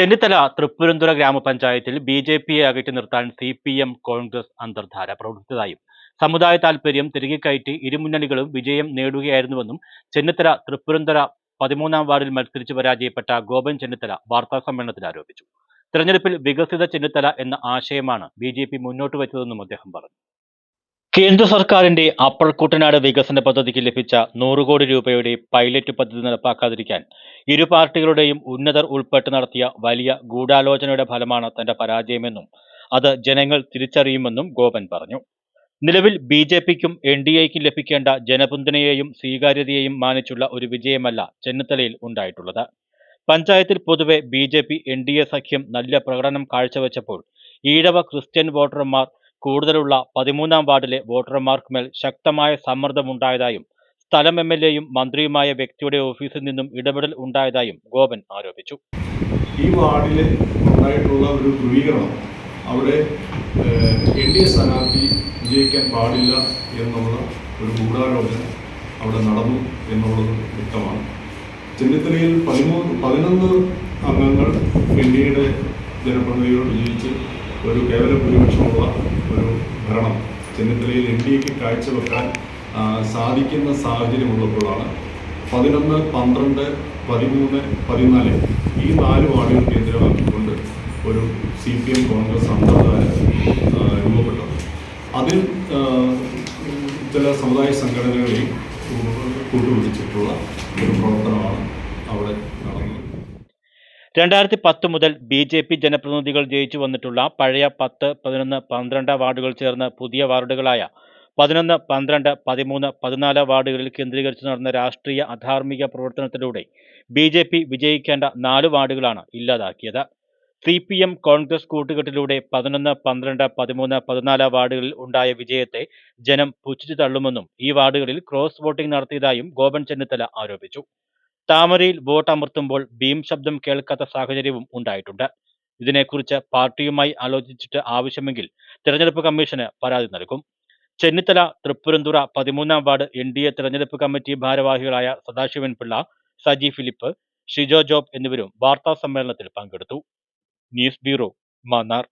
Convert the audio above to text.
ചെന്നിത്തല തൃപ്പൂരന്തുറ ഗ്രാമപഞ്ചായത്തിൽ B J പിയെ അകറ്റി നിർത്താൻ സി പി എം കോൺഗ്രസ് അന്തർധാര പ്രവർത്തിച്ചതായും സമുദായ താൽപര്യം തിരികെ കയറ്റി ഇരുമുന്നണികളും വിജയം നേടുകയായിരുന്നുവെന്നും ചെന്നിത്തല തൃപ്പൂരന്തുറ പതിമൂന്നാം വാർഡിൽ മത്സരിച്ച് പരാജയപ്പെട്ട ഗോപൻ ചെന്നിത്തല വാർത്താ സമ്മേളനത്തിൽ ആരോപിച്ചു. തെരഞ്ഞെടുപ്പിൽ വികസിത ചെന്നിത്തല എന്ന ആശയമാണ് ബി മുന്നോട്ട് വെച്ചതെന്നും അദ്ദേഹം പറഞ്ഞു. കേന്ദ്ര സർക്കാരിന്റെ അപ്പർ കുട്ടനാട് വികസന പദ്ധതിക്ക് ലഭിച്ച നൂറ് കോടി രൂപയുടെ പൈലറ്റ് പദ്ധതി നടപ്പാക്കാതിരിക്കാൻ ഇരു പാർട്ടികളുടെയും ഉന്നതർ ഉൾപ്പെട്ട് നടത്തിയ വലിയ ഗൂഢാലോചനയുടെ ഫലമാണ് തന്റെ പരാജയമെന്നും അത് ജനങ്ങൾ തിരിച്ചറിയുമെന്നും ഗോപൻ പറഞ്ഞു. നിലവിൽ ബി ജെ പിക്കും എൻ ഡി എക്കും ലഭിക്കേണ്ട ജനപിന്തുണയെയും സ്വീകാര്യതയെയും മാനിച്ചുള്ള ഒരു വിജയമല്ല ചെന്നിത്തലയിൽ ഉണ്ടായിട്ടുള്ളത്. പഞ്ചായത്തിൽ പൊതുവെ B J P N D A സഖ്യം നല്ല പ്രകടനം കാഴ്ചവെച്ചപ്പോൾ ഈഴവ ക്രിസ്ത്യൻ വോട്ടർമാർ കൂടുതലുള്ള പതിമൂന്നാം വാർഡിലെ വോട്ടർമാർക്ക് മേൽ ശക്തമായ സമ്മർദ്ദമുണ്ടായതായും സ്ഥലം എം എൽ എയും മന്ത്രിയുമായ വ്യക്തിയുടെ ഓഫീസിൽ നിന്നും ഇടപെടൽ ഉണ്ടായതായും ഗോപൻ ആരോപിച്ചു. ഈ വാർഡിൽ ഉണ്ടായിട്ടുള്ള ഒരു ധ്രുവീകരണം അവിടെ എൻ ഡി എ സ്ഥാനാർത്ഥി വിജയിക്കാൻ പാടില്ല എന്നുള്ള ഒരു ഗൂഢാലോചന അവിടെ നടന്നു എന്നുള്ളത് വ്യക്തമാണ്. ചെന്നിത്തലയിൽ പതിമൂന്ന് പതിനൊന്ന് അംഗങ്ങൾ എൻ ഡി എയുടെ ജനപ്രതിനിധികൾ വിജയിച്ച് ഒരു കേവല ഭൂരിപക്ഷമുള്ള ഒരു ഭരണം. ചെന്നിത്തലയിൽ എൻ ഡി എക്ക് കാഴ്ചവെക്കാൻ സാധിക്കുന്ന സാഹചര്യമുള്ളപ്പോഴാണ് പതിനൊന്ന് പന്ത്രണ്ട് പതിമൂന്ന് പതിനാല് ഈ നാല് വാർഡുകൾ കേന്ദ്രമാക്കിക്കൊണ്ട് ഒരു സി പി എം കോൺഗ്രസ് സമ്പ്രദായം രൂപപ്പെട്ടത്. അതിൽ ചില സമുദായ സംഘടനകളെയും കൂട്ടുപിടിച്ചിട്ടുള്ള ഒരു പ്രവർത്തനമാണ് അവിടെ നടന്നത്. രണ്ടായിരത്തി പത്ത് മുതൽ ബി ജെ പി ജനപ്രതിനിധികൾ ജയിച്ചു വന്നിട്ടുള്ള പഴയ പത്ത് പതിനൊന്ന് പന്ത്രണ്ട് വാർഡുകൾ ചേർന്ന് പുതിയ വാർഡുകളായ പതിനൊന്ന് പന്ത്രണ്ട് പതിമൂന്ന് പതിനാല് വാർഡുകളിൽ കേന്ദ്രീകരിച്ച് നടന്ന രാഷ്ട്രീയ അധാർമിക പ്രവർത്തനത്തിലൂടെ ബി ജെ പി വിജയിക്കേണ്ട നാല് വാർഡുകളാണ് ഇല്ലാതാക്കിയത്. സി പി എം കോൺഗ്രസ് കൂട്ടുകെട്ടിലൂടെ പതിനൊന്ന് പന്ത്രണ്ട് പതിമൂന്ന് പതിനാല് വാർഡുകളിൽ ഉണ്ടായ വിജയത്തെ ജനം പുച്ഛിച്ചു തള്ളുമെന്നും ഈ വാർഡുകളിൽ ക്രോസ് വോട്ടിംഗ് നടത്തിയതായും ഗോപൻ ചെന്നിത്തല ആരോപിച്ചു. താമരയിൽ വോട്ട് അമർത്തുമ്പോൾ ഭീം ശബ്ദം കേൾക്കാത്ത സാഹചര്യവും ഉണ്ടായിട്ടുണ്ട്. ഇതിനെക്കുറിച്ച് പാർട്ടിയുമായി ആലോചിച്ചിട്ട് ആവശ്യമെങ്കിൽ തിരഞ്ഞെടുപ്പ് കമ്മീഷന് പരാതി നൽകും. ചെന്നിത്തല തൃപ്പൂരന്തുറ പതിമൂന്നാം വാർഡ് എൻ ഡി എ തെരഞ്ഞെടുപ്പ് കമ്മിറ്റി ഭാരവാഹികളായ സദാശിവൻ പിള്ള സജി ഫിലിപ്പ് ഷിജോ ജോബ് എന്നിവരും വാർത്താ സമ്മേളനത്തിൽ പങ്കെടുത്തു. News bureau Mannar.